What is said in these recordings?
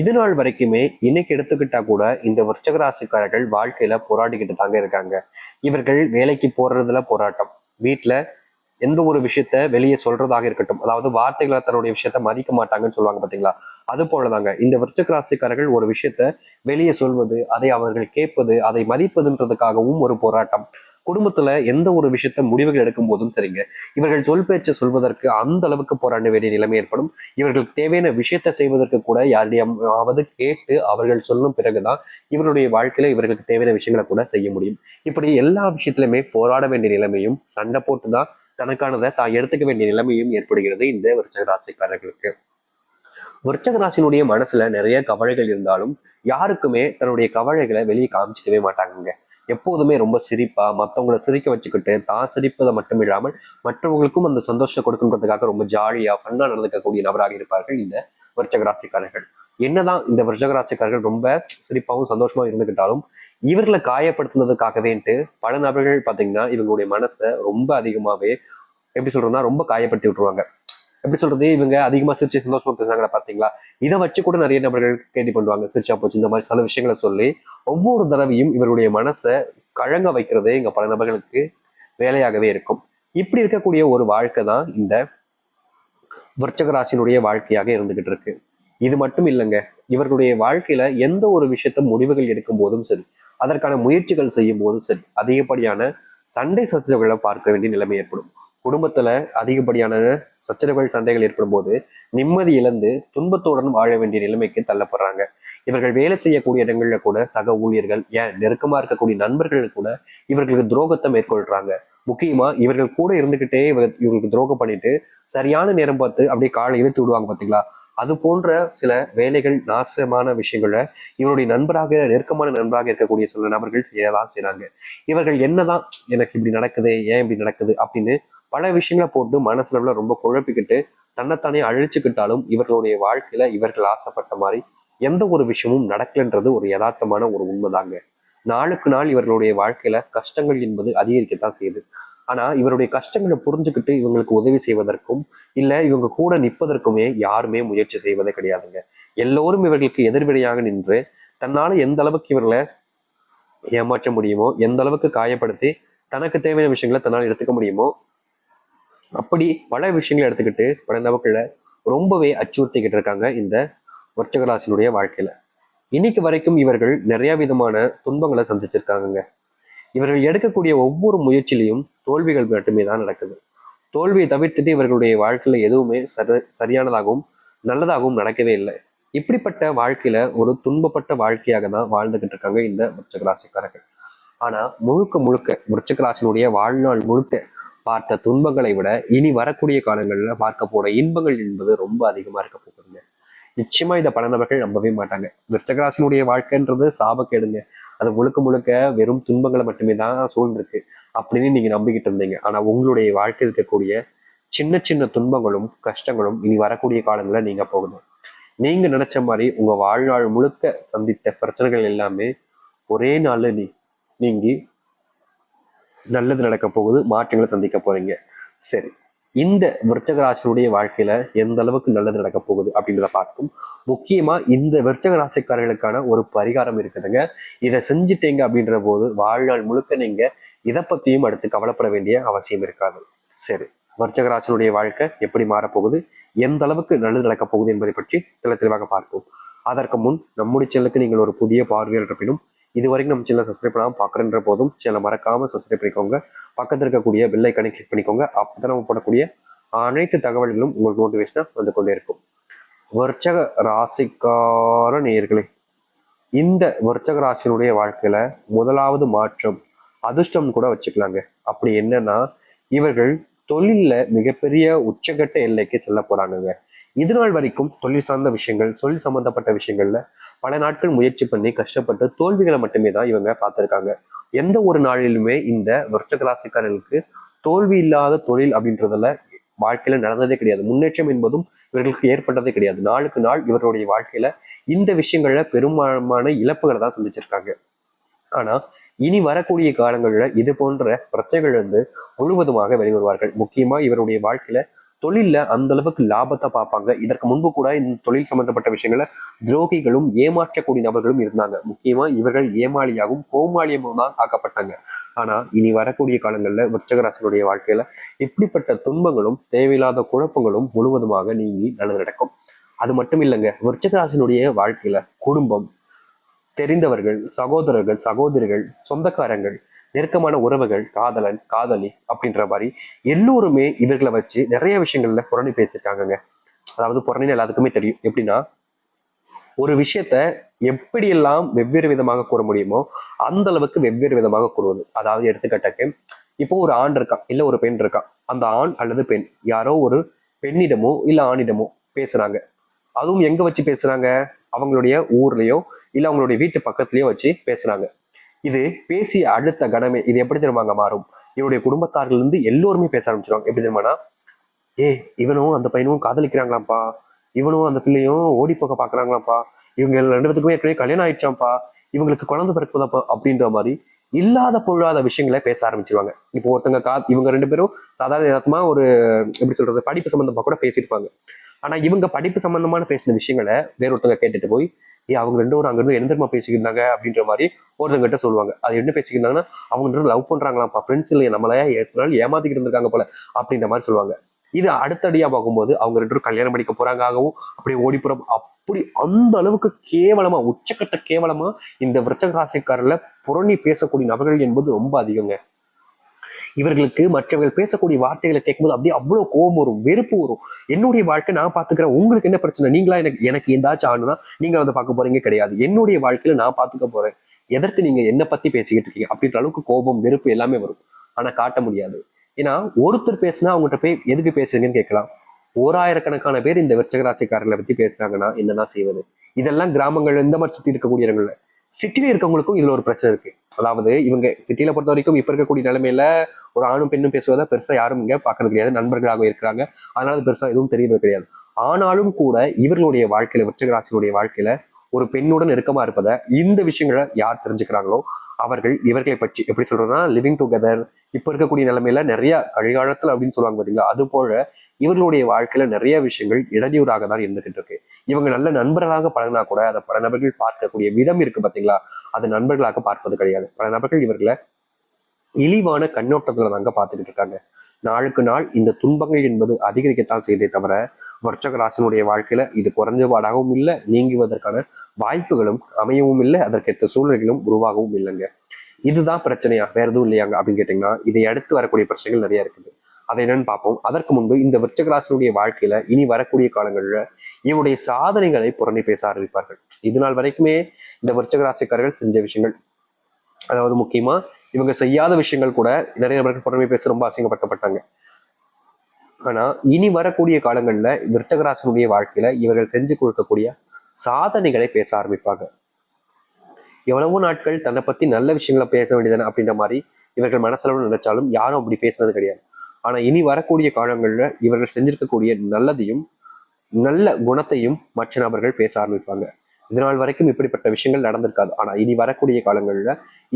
இது நாள் வரைக்குமே இன்னைக்கு எடுத்துக்கிட்டா கூட இந்த விருச்சக ராசிக்காரர்கள் வாழ்க்கையில போராடிக்கிட்டு தாங்க இருக்காங்க. இவர்கள் வேலைக்கு போறதுல போராட்டம். வீட்டுல எந்த ஒரு விஷயத்த வெளியே சொல்றதாக இருக்கட்டும். அதாவது வார்த்தைகளை தன்னுடைய விஷயத்த மதிக்க மாட்டாங்கன்னு சொல்லுவாங்க பாத்தீங்களா அது போலதாங்க. இந்த விருச்சக ராசிக்காரர்கள் ஒரு விஷயத்த வெளியே சொல்வது அதை அவர்கள் கேட்பது அதை மதிப்பதுன்றதுக்காகவும் ஒரு போராட்டம். குடும்பத்துல எந்த ஒரு விஷயத்த முடிவுகள் எடுக்கும் போதும் சரிங்க. இவர்கள் சொல் பேச்சு சொல்வதற்கு அந்த அளவுக்கு போராட வேண்டிய நிலைமை ஏற்படும். இவர்களுக்கு தேவையான விஷயத்த செய்வதற்கு கூட யாருடையாவது கேட்டு அவர்கள் சொல்லும் பிறகுதான் இவருடைய வாழ்க்கையில இவர்களுக்கு தேவையான விஷயங்களை கூட செய்ய முடியும். இப்படி எல்லா விஷயத்திலுமே போராட வேண்டிய நிலைமையும் சண்டை போட்டுதான் தனக்கானதை தான் எடுத்துக்க வேண்டிய நிலைமையும் ஏற்படுகிறது இந்த விருச்சக ராசிக்காரர்களுக்கு. விருச்சக ராசினுடைய மனசுல நிறைய கவலைகள் இருந்தாலும் யாருக்குமே தன்னுடைய கவலைகளை வெளியே காமிச்சிக்கவே மாட்டாங்க எப்போதுமே ரொம்ப சிரிப்பாக மற்றவங்களை சிரிக்க வச்சுக்கிட்டு தான் சிரிப்பதை மட்டும் இல்லாமல் மற்றவங்களுக்கும் அந்த சந்தோஷம் கொடுக்கணுன்றதுக்காக ரொம்ப ஜாலியாக ஃபன்னாக நடந்துக்கக்கூடிய நபராக இருப்பார்கள் இந்த விருச்சகராசிக்காரர்கள். என்னதான் இந்த விருச்சகராசிக்காரர்கள் ரொம்ப சிரிப்பாகவும் சந்தோஷமாக இருந்துக்கிட்டாலும் இவர்களை காயப்படுத்துனதுக்காகவேன்ட்டு பல நபர்கள் பார்த்தீங்கன்னா இவங்களுடைய மனசை ரொம்ப அதிகமாகவே எப்படி சொல்றதுன்னா ரொம்ப காயப்படுத்தி விட்டுருவாங்க. எப்படி சொல்றது? இவங்க அதிகமா சிரிச்சு சந்தோஷமா பேசுறாங்களா பாத்தீங்களா? இதை வச்சு கூட நிறைய நபர்கள் கேள்வி பண்ணுவாங்க. சிரிச்சா போச்சு இந்த மாதிரி சில விஷயங்களை சொல்லி ஒவ்வொரு தடவையும் இவருடைய மனசை கழங்க வைக்கிறதே இங்க பல நபர்களுக்கு வேலையாகவே இருக்கும். இப்படி இருக்கக்கூடிய ஒரு வாழ்க்கை தான் இந்த விருச்சகராசினுடைய வாழ்க்கையாக இருந்துகிட்டு இருக்கு. இது மட்டும் இல்லைங்க. இவர்களுடைய வாழ்க்கையில எந்த ஒரு விஷயத்த முடிவுகள் எடுக்கும் போதும் சரி அதற்கான முயற்சிகள் செய்யும் போதும் சரி அதிகப்படியான சண்டை சச்சரவுகளை பார்க்க வேண்டிய நிலைமை ஏற்படும். குடும்பத்துல அதிகப்படியான சச்சரவுகள் சண்டைகள் ஏற்படும் போது நிம்மதி இழந்து துன்பத்துடன் வாழ வேண்டிய நிலைமைக்கு தள்ளப்படுறாங்க. இவர்கள் வேலை செய்யக்கூடிய இடங்கள்ல கூட சக ஊழியர்கள் ஏன் நெருக்கமா இருக்கக்கூடிய நண்பர்கள் கூட இவர்களுக்கு துரோகத்தை மேற்கொள்றாங்க. முக்கியமா இவர்கள் கூட இருந்துகிட்டே இவர் இவர்களுக்கு துரோகம் பண்ணிட்டு சரியான நேரம் பார்த்து அப்படியே காலை இழுத்து விடுவாங்க பாத்தீங்களா? அது போன்ற சில வேலைகள் நாசமான விஷயங்களை இவருடைய நண்பராக நெருக்கமான நண்பராக இருக்கக்கூடிய சில நபர்கள் செய்யலாம் செய்யறாங்க இவர்கள் என்னதான் எனக்கு இப்படி நடக்குது ஏன் இப்படி நடக்குது அப்படின்னு பல விஷயங்களை போட்டு மனசுல ரொம்ப குழப்பிக்கிட்டு தன்னைத்தானே அழிச்சுக்கிட்டாலும் இவர்களுடைய வாழ்க்கையில இவர்கள் ஆசைப்பட்ட மாதிரி எந்த ஒரு விஷயமும் நடக்கலன்றது ஒரு யதார்த்தமான ஒரு உண்மைதாங்க. நாளுக்கு நாள் இவர்களுடைய வாழ்க்கையில கஷ்டங்கள் என்பது அதிகரிக்கத்தான் செய்யுது. ஆனா இவருடைய கஷ்டங்களை புரிஞ்சுக்கிட்டு இவங்களுக்கு உதவி செய்வதற்கும் இல்ல இவங்க கூட நிற்பதற்குமே யாருமே முயற்சி செய்வதே கிடையாதுங்க. எல்லோரும் இவர்களுக்கு எதிர்வினையாக நின்று தன்னால எந்த அளவுக்கு இவர்களை ஏமாற்ற முடியுமோ எந்த அளவுக்கு காயப்படுத்தி தனக்கு தேவையான விஷயங்களை தன்னால் எடுத்துக்க முடியுமோ அப்படி பல விஷயங்களை எடுத்துக்கிட்டு பல நபர்களை ரொம்பவே அச்சுறுத்திக்கிட்டு இருக்காங்க இந்த வர்ச்சகராசினுடைய வாழ்க்கையில. இன்னைக்கு வரைக்கும் இவர்கள் நிறைய விதமான துன்பங்களை சந்திச்சிருக்காங்கங்க. இவர்கள் எடுக்கக்கூடிய ஒவ்வொரு முயற்சியிலையும் தோல்விகள் மட்டுமே தான் நடக்குது. தோல்வியை தவிர்த்துட்டு இவர்களுடைய வாழ்க்கையில எதுவுமே சரி சரியானதாகவும் நல்லதாகவும் நடக்கவே இல்லை. இப்படிப்பட்ட வாழ்க்கையில ஒரு துன்பப்பட்ட வாழ்க்கையாக தான் வாழ்ந்துகிட்டு இருக்காங்க இந்த விருச்சக ராசிக்காரர்கள் ஆனா முழுக்க முழுக்க விருச்சக ராசினுடைய வாழ்நாள் முழுக்க பார்த்த துன்பங்களை விட இனி வரக்கூடிய காலங்களில் பார்க்க போற இன்பங்கள் என்பது ரொம்ப அதிகமா இருக்க போகுதுங்க. நிச்சயமா இதை பல நபர்கள் நம்பவே மாட்டாங்க. விருச்சகராசினுடைய வாழ்க்கைன்றது சாபக்கேடுங்க. அது முழுக்க முழுக்க வெறும் துன்பங்களை மட்டுமே தான் சூழ்ந்திருக்கு அப்படின்னு நீங்க நம்பிக்கிட்டு இருந்தீங்க. ஆனா உங்களுடைய வாழ்க்கையில் இருக்கக்கூடிய சின்ன சின்ன துன்பங்களும் கஷ்டங்களும் இனி வரக்கூடிய காலங்களில் நீங்க போகணும் நீங்க நினைச்ச மாதிரி உங்க வாழ்நாள் முழுக்க சந்தித்த பிரச்சனைகள் எல்லாமே ஒரே நாள்ல நீ நீங்கி நல்லது நடக்க போகுது மாற்றங்களை சந்திக்க போறீங்க. சரி இந்த விருச்சகராசினுடைய வாழ்க்கையில எந்த அளவுக்கு நல்லது நடக்க போகுது அப்படின்றத பார்க்கும் முக்கியமா இந்த விருச்சக ராசிக்காரர்களுக்கான ஒரு பரிகாரம் இருக்குதுங்க. இதை செஞ்சுட்டீங்க அப்படின்ற போது வாழ்நாள் முழுக்க நீங்க இதை பத்தியும் அடுத்து கவலைப்பட வேண்டிய அவசியம் இருக்காது. சரி விருச்சகராசனுடைய வாழ்க்கை எப்படி மாறப்போகுது? எந்த அளவுக்கு நல்லது நடக்க போகுது என்பதை பற்றி தெளி தெளிவாக பார்ப்போம். அதற்கு முன் நம்முடைய சேனலுக்கு நீங்கள் ஒரு புதிய பார்வையாளர் இருப்பினும் இது வரைக்கும் நம்ம சேனல் சப்ஸ்கிரைப் பண்ணாமல் பார்க்குறன்ற போதும் சேனலை மறக்காம சப்ஸ்கிரைப் பண்ணிக்கோங்க. பக்கத்தில் இருக்கக்கூடிய பெல் ஐக்கனை கிளிக் பண்ணிக்கோங்க. அப்போ நம்ம போடக்கூடிய அனைத்து தகவல்களும் உங்களுக்கு நோட்டிஃபிகேஷனாக வந்து கொண்டே இருக்கும். வர்ச்சக ராசிக்கார நேயர்களே இந்த வர்ச்சக ராசியினுடைய வாழ்க்கையில முதலாவது மாற்றம் அதிர்ஷ்டம் கூட வச்சுக்கலாங்க. அப்படி என்னன்னா இவர்கள் தொழிலில் மிகப்பெரிய உச்சகட்ட எல்லைக்கு செல்ல போறாங்கங்க. இது நாள் வரைக்கும் தொழில் சார்ந்த விஷயங்கள் தொழில் சம்பந்தப்பட்ட விஷயங்கள்ல பல நாட்கள் முயற்சி பண்ணி கஷ்டப்பட்டு தோல்விகளை மட்டுமே தான் இவங்க பார்த்துருக்காங்க எந்த ஒரு நாளிலுமே இந்த விருச்சக ராசிக்காரர்களுக்கு தோல்வி இல்லாத தொழில் அப்படின்றதுல வாழ்க்கையில நடந்ததே கிடையாது. முன்னேற்றம் என்பதும் இவர்களுக்கு ஏற்பட்டதே கிடையாது. நாளுக்கு நாள் இவருடைய வாழ்க்கையில இந்த விஷயங்கள்ல பெரும்பாலான இழப்புகளை தான் சந்திச்சிருக்காங்க. ஆனா இனி வரக்கூடிய காலங்களில் இது போன்ற பிரச்சனைகள் வந்து முழுவதுமாக வெளிவருவார்கள். முக்கியமா இவருடைய வாழ்க்கையில தொழில்ல அந்த அளவுக்கு லாபத்தை பார்ப்பாங்க. இதற்கு முன்பு கூட இந்த தொழில் சம்பந்தப்பட்ட விஷயங்கள துரோகிகளும் ஏமாற்றக்கூடிய நபர்களும் இருந்தாங்க. முக்கியமா இவர்கள் ஏமாளியாகவும் கோமாளியமும் தான் ஆக்கப்பட்டாங்க ஆனா இனி வரக்கூடிய காலங்கள்ல விருச்சகராசனுடைய வாழ்க்கையில இப்படிப்பட்ட துன்பங்களும் தேவையில்லாத குழப்பங்களும் முழுவதுமாக நீங்கி நல்லது நடக்கும். அது மட்டும் இல்லைங்க விருச்சகராசனுடைய வாழ்க்கையில குடும்பம் தெரிந்தவர்கள் சகோதரர்கள் சகோதரிகள் சொந்தக்காரங்கள் நெருக்கமான உறவுகள் காதலன் காதலி அப்படின்ற மாதிரி எல்லோருமே இவர்களை வச்சு நிறைய விஷயங்கள்ல புரணி பேசியிருக்காங்கங்க அதாவது புறணின்னு எல்லாத்துக்குமே தெரியும். எப்படின்னா ஒரு விஷயத்த எப்படியெல்லாம் வெவ்வேறு விதமாக கூற முடியுமோ அந்த அளவுக்கு வெவ்வேறு விதமாக கூறுவது. அதாவது எடுத்துக்காட்டாக்கு இப்போ ஒரு ஆண் இருக்கான் இல்ல ஒரு பெண் இருக்கான். அந்த ஆண் அல்லது பெண் யாரோ ஒரு பெண்ணிடமோ இல்ல ஆணிடமோ பேசுறாங்க. அதுவும் எங்க வச்சு பேசுறாங்க? அவங்களுடைய ஊர்லயோ இல்ல அவங்களுடைய வீட்டு பக்கத்துலயோ வச்சு பேசுறாங்க. இது பேசிய அடுத்த கடமை. இது எப்படி தெரியுமாங்க மாறும்? இவருடைய குடும்பத்தார்கள் இருந்து எல்லோருமே பேச ஆரம்பிச்சிருவாங்க. எப்படி தெரியுமானா ஏ இவனும் அந்த பையனும் காதலிக்கிறாங்களாம்ப்பா. இவனும் அந்த பிள்ளையும் ஓடி போக பாக்குறாங்களாம்ப்பா. இவங்க ரெண்டு பேத்துக்குமே ஏற்கனவே கல்யாணம் ஆயிடுச்சாம்ப்பா. இவங்களுக்கு குழந்தை பிறக்குதாப்பா அப்படின்ற மாதிரி இல்லாத பொருளாத விஷயங்களை பேச ஆரம்பிச்சிருவாங்க. இப்போ ஒருத்தங்க கா இவங்க ரெண்டு பேரும் சாதாரண ஒரு எப்படி சொல்றது படிப்பு சம்பந்தமா கூட பேசியிருப்பாங்க. ஆனால் இவங்க படிப்பு சம்மந்தமான பேசின விஷயங்களை வேறொருத்தங்க கேட்டுட்டு போய் ஏ அவங்க ரெண்டு பேரும் அங்கிருந்து என்ன தெரியுமா பேசிக்கிருந்தாங்க அப்படின்ற மாதிரி ஒருத்தங்க கிட்ட சொல்லுவாங்க. அது என்ன பேசிக்கிருந்தாங்கன்னா அவங்க ரெண்டு லவ் பண்றாங்களாம்ப்பா. ஃப்ரெண்ட்ஸ் இல்லையா. நம்மளே எத்தனை ஏமாத்திக்கிட்டு இருந்திருக்காங்க போல. அப்படின்ற மாதிரி சொல்லுவாங்க. இது அடுத்தடியா பார்க்கும்போது அவங்க ரெண்டு பேரும் கல்யாணம் பண்ணிக்க போறாங்காகவும் அப்படியே ஓடிப்புறம் அப்படி அந்த அளவுக்கு கேவலமா உச்சக்கட்ட கேவலமா இந்த விருச்சக புரணி பேசக்கூடிய நபர்கள் என்பது ரொம்ப அதிகங்க. இவர்களுக்கு மற்றவர்கள் பேசக்கூடிய வார்த்தைகளை கேட்கும்போது அப்படியே அவ்வளோ கோபம் வரும் வெறுப்பு வரும். என்னுடைய வாழ்க்கை நான் பார்த்துக்கிறேன். உங்களுக்கு என்ன பிரச்சனை? நீங்களா எனக்கு எனக்கு எந்தாச்சும் ஆணுனா நீங்கள் வந்து பார்க்க போறீங்க கிடையாது. என்னுடைய வாழ்க்கையில நான் பார்த்துக்க போறேன். எதற்கு நீங்க என்ன பத்தி பேசிக்கிட்டு இருக்கீங்க? அப்படின்ற அளவுக்கு கோபம் வெறுப்பு எல்லாமே வரும். ஆனா காட்ட முடியாது. ஏன்னா ஒருத்தர் பேசினா அவங்ககிட்ட போய் எதுக்கு பேசுறீங்கன்னு கேட்கலாம். ஓராயிரக்கணக்கான பேர் இந்த விருச்சகராசிக்காரர்களை பத்தி பேசுறாங்கன்னா என்னதான் செய்வது? இதெல்லாம் கிராமங்கள்ல இந்த மாதிரி சுத்தி இருக்கக்கூடிய இடங்கள்ல சிட்டியில் இருக்கவங்களுக்கும் இதில் ஒரு பிரச்சனை இருக்குது அதாவது இவங்க சிட்டியில பொறுத்த வரைக்கும் இப்ப இருக்கக்கூடிய நிலைமையில ஒரு ஆணும் பெண்ணும் பேசுவதை பெருசா யாரும் இங்க பாக்குறது கிடையாது. நண்பர்களாக இருக்கிறாங்க. அதனால பெருசாக பெருசா எதுவும் தெரியறது கிடையாது. ஆனாலும் கூட இவர்களுடைய வாழ்க்கையில விருச்சகராசினுடைய வாழ்க்கையில ஒரு பெண்ணுடன் நெருக்கமா இருப்பதை இந்த விஷயங்களை யார் தெரிஞ்சுக்கிறாங்களோ அவர்கள் இவர்களை பற்றி எப்படி சொல்றதுன்னா லிவிங் டுகெதர் இப்ப இருக்கக்கூடிய நிலைமையில நிறைய கழிகாலத்தில் அப்படின்னு சொல்லுவாங்க பாத்தீங்களா? அது போல இவர்களுடைய வாழ்க்கையில நிறைய விஷயங்கள் இடையூறாக தான் இருந்துகிட்டு இருக்கு இவங்க நல்ல நண்பர்களாக பழகினா கூட அதை பல நபர்கள் பார்க்கக்கூடிய விதம் இருக்கு பாத்தீங்களா? அது நண்பர்களாக பார்ப்பது கிடையாது. பல நபர்கள் இவர்களை இழிவான கண்ணோட்டத்துல தாங்க பார்த்துக்கிட்டு இருக்காங்க. நாளுக்கு நாள் இந்த துன்பங்கள் என்பது அதிகரிக்கத்தான் செய்தே தவிர வர்ச்சகராசனுடைய வாழ்க்கையில இது குறைஞ்சபாடாகவும் இல்லை நீங்குவதற்கான வாய்ப்புகளும் அமையவும் இல்லை அதற்கேற்ற சூழ்நிலைகளும் உருவாகவும் இல்லைங்க. இதுதான் பிரச்சனையா? வேற எதுவும் இல்லையாங்க அப்படின்னு கேட்டீங்கன்னா இதை அடுத்து வரக்கூடிய பிரச்சனைகள் நிறைய இருக்குது. அதை என்னன்னு பார்ப்போம். அதற்கு முன்பு இந்த விருச்சகராசனுடைய வாழ்க்கையில இனி வரக்கூடிய காலங்களில் இவருடைய சாதனைகளை புரணி பேச ஆரம்பிப்பார்கள். இது நாள் வரைக்குமே இந்த விருச்சகராசிக்காரர்கள் செஞ்ச விஷயங்கள். அதாவது முக்கியமா இவங்க செய்யாத விஷயங்கள் கூட நிறைய நபர்கள் புறமை பேச ரொம்ப அசிங்கப்பட்டப்பட்டாங்க ஆனா இனி வரக்கூடிய காலங்கள்ல விருச்சகராசனுடைய வாழ்க்கையில இவர்கள் செஞ்சு கொடுக்கக்கூடிய சாதனைகளை பேச ஆரம்பிப்பாங்க. எவ்வளவோ நாட்கள் தன்னை பத்தி நல்ல விஷயங்களை பேச வேண்டியதானே அப்படின்ற மாதிரி இவர்கள் மனசளவு நினைச்சாலும் யாரும் அப்படி பேசுனது கிடையாது. ஆனா இனி வரக்கூடிய காலங்கள்ல இவர்கள் செஞ்சிருக்கக்கூடிய நல்லதையும் நல்ல குணத்தையும் மற்ற நபர்கள் பேச ஆரம்பிப்பாங்க. இதனால் வரைக்கும் இப்படிப்பட்ட விஷயங்கள் நடந்திருக்காது. ஆனா இனி வரக்கூடிய காலங்களில்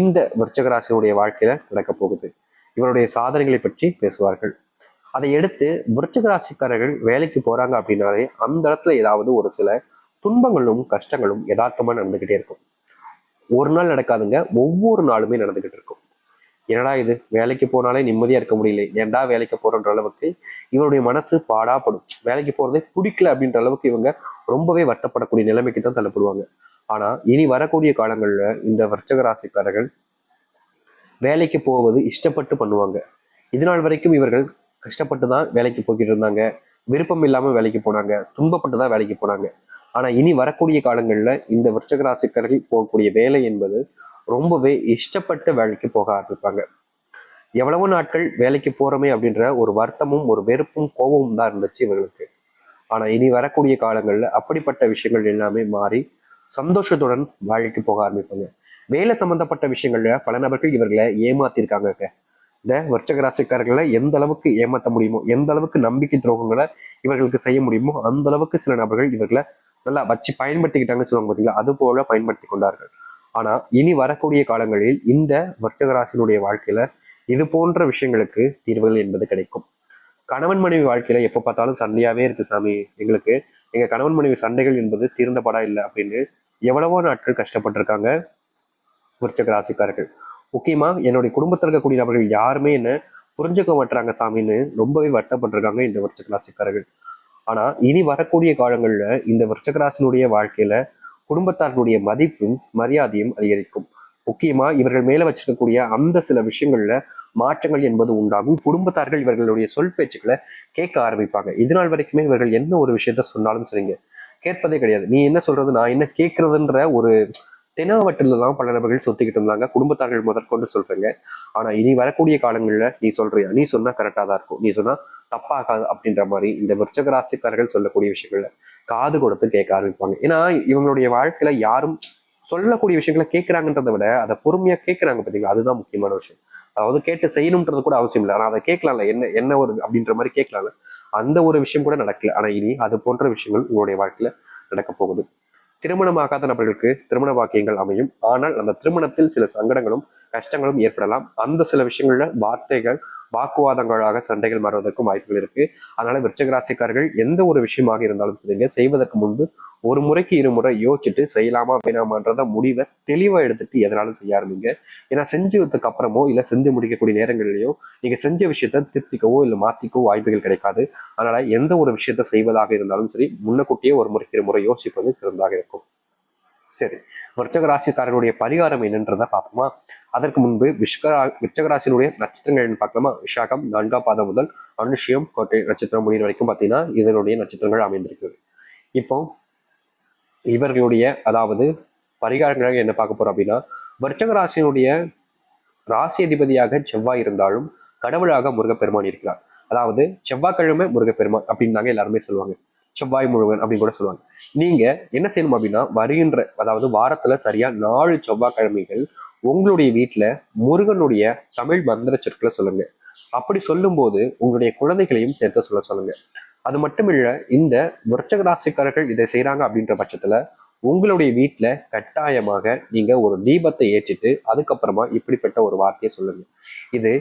இந்த விருச்சகராசினுடைய வாழ்க்கையில நடக்க போகுது. இவருடைய சாதனைகளை பற்றி பேசுவார்கள். அதை எடுத்து விருச்சகராசிக்காரர்கள் வேலைக்கு போறாங்க அப்படின்னாலே அந்த இடத்துல ஏதாவது ஒரு சில துன்பங்களும் கஷ்டங்களும் யதார்த்தமா நடந்துகிட்டே இருக்கும். ஒரு நாள் நடக்காதுங்க. ஒவ்வொரு நாளுமே நடந்துகிட்டு இருக்கும். என்னடா இது? வேலைக்கு போனாலே நிம்மதியா இருக்க முடியல. ஏன்டா வேலைக்கு போறன்ற அளவுக்கு இவருடைய மனசு பாடாப்படும். வேலைக்கு போறதே பிடிக்கல அப்படின்ற அளவுக்கு இவங்க ரொம்பவே வட்டப்படக்கூடிய நிலைமைக்கு தான் தள்ளப்படுவாங்க. ஆனா இனி வரக்கூடிய காலங்கள்ல இந்த வர்த்தக ராசிக்காரர்கள் வேலைக்கு போவது இஷ்டப்பட்டு பண்ணுவாங்க. இது நாள் வரைக்கும் இவர்கள் கஷ்டப்பட்டு தான் வேலைக்கு போய்கிட்டு இருந்தாங்க. விருப்பம் இல்லாம வேலைக்கு போனாங்க. துன்பப்பட்டு தான் வேலைக்கு போனாங்க. ஆனா இனி வரக்கூடிய காலங்கள்ல இந்த விருச்சகராசிக்காரர்கள் போகக்கூடிய வேலை என்பது ரொம்பவே இஷ்டப்பட்ட வேலைக்கு போக ஆரம்பிப்பாங்க. எவ்வளவு நாட்கள் வேலைக்கு போறோமே அப்படின்ற ஒரு வருத்தமும் ஒரு வெறுப்பும் கோபமும் தான் இருந்துச்சு இவங்களுக்கு. ஆனா இனி வரக்கூடிய காலங்கள்ல அப்படிப்பட்ட விஷயங்கள் எல்லாமே மாறி சந்தோஷத்துடன் வேலைக்கு போக ஆரம்பிப்பாங்க. வேலை சம்மந்தப்பட்ட விஷயங்கள்ல பல நபர்கள் இவர்களை ஏமாத்திருக்காங்க. இந்த வர்ச்சக ராசிக்காரர்களை எந்த அளவுக்கு ஏமாத்த முடியுமோ எந்த அளவுக்கு நம்பிக்கை துரோகங்களை இவர்களுக்கு செய்ய முடியுமோ அந்த அளவுக்கு சில நபர்கள் இவர்களை நல்லா வச்சு பயன்படுத்திக்கிட்டாங்கன்னு சொல்லுவாங்க பார்த்தீங்களா அது போல பயன்படுத்தி கொண்டார்கள். ஆனா இனி வரக்கூடிய காலங்களில் இந்த வர்த்தகராசினுடைய வாழ்க்கையில இது போன்ற விஷயங்களுக்கு தீர்வுகள் என்பது கிடைக்கும். கணவன் மனைவி வாழ்க்கையில எப்ப பார்த்தாலும் சண்டையாவே இருக்கு சாமி. எங்களுக்கு எங்க கணவன் மனைவி சண்டைகள் என்பது தீர்ந்த படா இல்லை அப்படின்னு எவ்வளவோ நாட்கள் கஷ்டப்பட்டிருக்காங்க விருச்சக ராசிக்காரர்கள் முக்கியமா என்னுடைய குடும்பத்தில் இருக்கக்கூடிய நபர்கள் யாருமே என்ன புரிஞ்சுக்க மாட்டுறாங்க சாமின்னு ரொம்பவே வருத்தப்பட்டிருக்காங்க இந்த விருச்சக ராசிக்காரர்கள் ஆனா இனி வரக்கூடிய காலங்கள்ல இந்த விருச்சக ராசினுடைய வாழ்க்கையில குடும்பத்தார்களுடைய மதிப்பும் மரியாதையும் அதிகரிக்கும். முக்கியமா இவர்கள் மேல வச்சிருக்கக்கூடிய அந்த சில விஷயங்கள்ல மாற்றங்கள் என்பது உண்டாகும். குடும்பத்தார்கள் இவர்களுடைய சொல் பேச்சுக்களை கேட்க ஆரம்பிப்பாங்க. இது நாள் வரைக்குமே இவர்கள் என்ன ஒரு விஷயத்த சொன்னாலும் சரிங்க. கேட்பதே கிடையாது. நீ என்ன சொல்றது? நான் என்ன கேட்கறதுன்ற ஒரு தெனாவட்டில தான் பல நபர்கள் சுத்திக்கிட்டு இருந்தாங்க. குடும்பத்தார்கள் முதற்கொண்டு சொல்றேங்க. ஆனா இனி வரக்கூடிய காலங்கள்ல நீ சொல்றியா? நீ சொன்னா கரெக்டா தான் இருக்கும். நீ சொன்னா தப்பாகாது அப்படின்ற மாதிரி இந்த விருச்சக ராசிக்காரர்கள் சொல்லக்கூடிய விஷயங்கள்ல காது கொடுத்து கேட்க ஆரம்பிப்பாங்க. ஏன்னா இவங்களுடைய வாழ்க்கையில யாரும் சொல்லக்கூடிய விஷயங்களை கேட்கறாங்கன்றத விட அதை பொறுமையா கேட்கறாங்க பார்த்தீங்களா அதுதான் முக்கியமான விஷயம். அதாவது கேட்டு செய்யணுன்றது கூட அவசியம் இல்லை. ஆனால் அதை கேட்கலாம்ல. என்ன என்ன ஒரு அப்படின்ற மாதிரி கேட்கலாம்ல. அந்த ஒரு விஷயம் கூட நடக்கல. ஆனால் இனி அது போன்ற விஷயங்கள் உங்களுடைய வாழ்க்கையில நடக்க போகுது. திருமணமாகாத நபர்களுக்கு திருமண வாக்கியங்கள் அமையும். ஆனால் அந்த திருமணத்தில் சில சங்கடங்களும் கஷ்டங்களும் ஏற்படலாம். அந்த சில விஷயங்கள்ல வார்த்தைகள் வாக்குவாதங்களாக சண்டைகள் மாறுவதற்கும் வாய்ப்புகள் இருக்கு. அதனால விருச்சக ராசிக்காரர்கள் எந்த ஒரு விஷயமாக இருந்தாலும் சரிங்க செய்வதற்கு முன்பு ஒரு முறைக்கு இரு முறை யோசிச்சுட்டு செய்யலாமா வேணாமான்றத முடிவை தெளிவாக எடுத்துட்டு எதனாலும் செய்ய ஆரம்பிங்க. ஏன்னா செஞ்சதுக்கு அப்புறமோ இல்லை செஞ்சு முடிக்கக்கூடிய நேரங்களிலேயோ நீங்க செஞ்ச விஷயத்த திருப்திக்கவோ இல்லை மாத்திக்கவோ வாய்ப்புகள் கிடைக்காது. அதனால எந்த ஒரு விஷயத்த செய்வதாக இருந்தாலும் சரி முன்னக்கூட்டியே ஒரு முறைக்கு இரு முறை யோசிப்பது சிறந்தாக இருக்கும். சரி. விருச்சக ராசிக்காரனுடைய பரிகாரம் என்னன்றதை பார்ப்போமா? அதற்கு முன்பு விஷ்கரா விருச்சக நட்சத்திரங்கள் நட்சத்திரங்கள் பார்க்கலாமா? விஷாகம் நான்காம் பாதம் முதல் அனுஷியம் கோட்டை நட்சத்திரம் முடிவு வரைக்கும் பார்த்தீங்கன்னா இதனுடைய நட்சத்திரங்கள் அமைந்திருக்கு. இப்போ இவர்களுடைய அதாவது பரிகாரங்களாக என்ன பார்க்க போறோம் அப்படின்னா விருச்சக ராசியினுடைய ராசி அதிபதியாக செவ்வாய் இருந்தாலும் கடவுளாக முருகப்பெருமான் இருக்கிறார். அதாவது செவ்வாய்க்கிழமை முருகப்பெருமான் அப்படின்னு தாங்க எல்லாருமே சொல்லுவாங்க. செவ்வாய் முழுவன் அப்படின்னு கூட சொல்லுவாங்க. நீங்க என்ன செய்யணும் அப்படின்னா வருகின்ற அதாவது வாரத்துல சரியா நாலு செவ்வாய்க்கிழமைகள் உங்களுடைய வீட்டுல முருகனுடைய தமிழ் மந்திர சொற்களை சொல்லுங்க. அப்படி சொல்லும்போது உங்களுடைய குழந்தைகளையும் சேர்த்து சொல்ல சொல்லுங்க. அது மட்டும் இல்ல இந்த விருச்சக ராசிக்காரர்கள் இதை செய்யறாங்க அப்படின்ற பட்சத்துல உங்களுடைய வீட்டுல கட்டாயமாக நீங்க ஒரு தீபத்தை ஏற்றிட்டு அதுக்கப்புறமா இப்படிப்பட்ட ஒரு வார்த்தையை சொல்லுங்க. இது